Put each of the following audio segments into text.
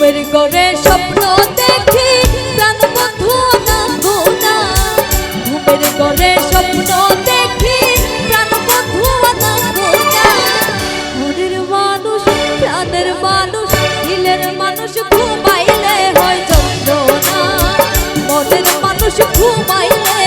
ঘুমের করে স্বপ্ন দেখি, প্রাণ বন্ধু না গোনা ঘুমের করে স্বপ্ন দেখি, প্রাণ বন্ধু না গোনা মনের মানুষ, প্রাণের মানুষ, দিলের মানুষ ঘুমাইলে হয় যন্ত্রণা। মনের মানুষ ঘুমাইলে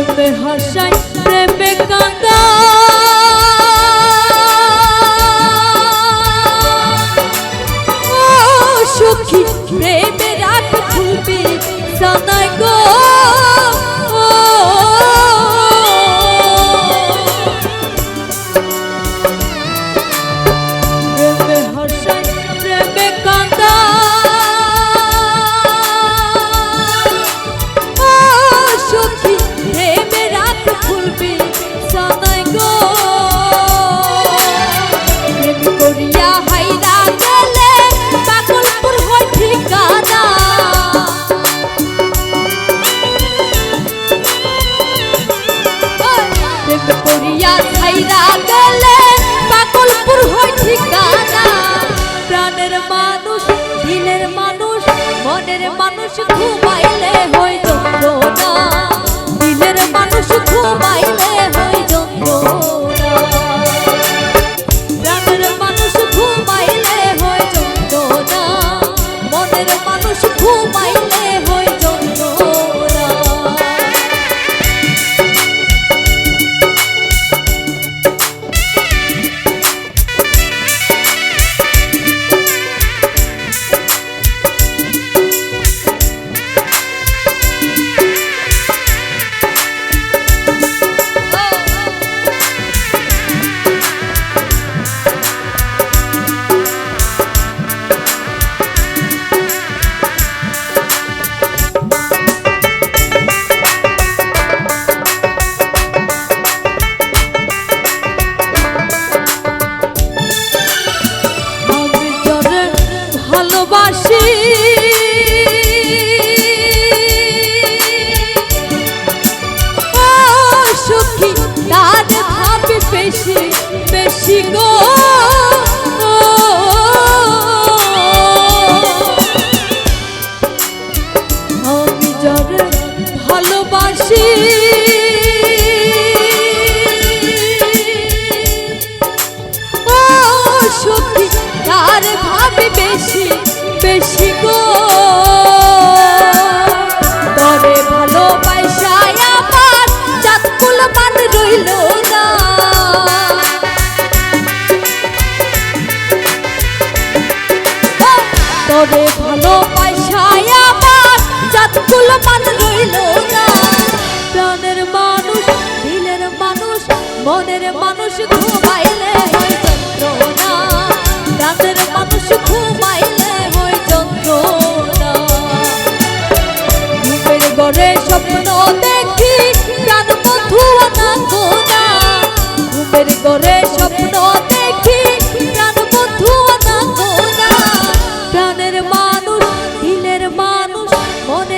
প্রেমে হাসাই প্রেমে কান্দা প্রাণের মানুষ দিনের মানুষ, মনের মানুষ ঘুমাইলে হই যন্ত্রণা। দিনের মানুষ ঘুমাইলে হই যন্ত্রণা। প্রাণের মানুষ ঘুমাইলে হয় যন্ত্রণা। মনের মানুষ ঘুমাইলে ভালোবাসি। ও সুখী তার বেশি বেশি গো। তরে ভালোবাসায় আমার চাঁদকুল মান রইল প্রাণের মানুষ, দিলের মানুষ, মনের মানুষ ঘুমাইলে হয় মানুষ ঘুমাইলে হয় যন্ত্রণা। ঘুমের ঘরে স্বপ্ন দেখি, প্রাণ বন্ধু না। ঘুমের ঘরে স্বপ্ন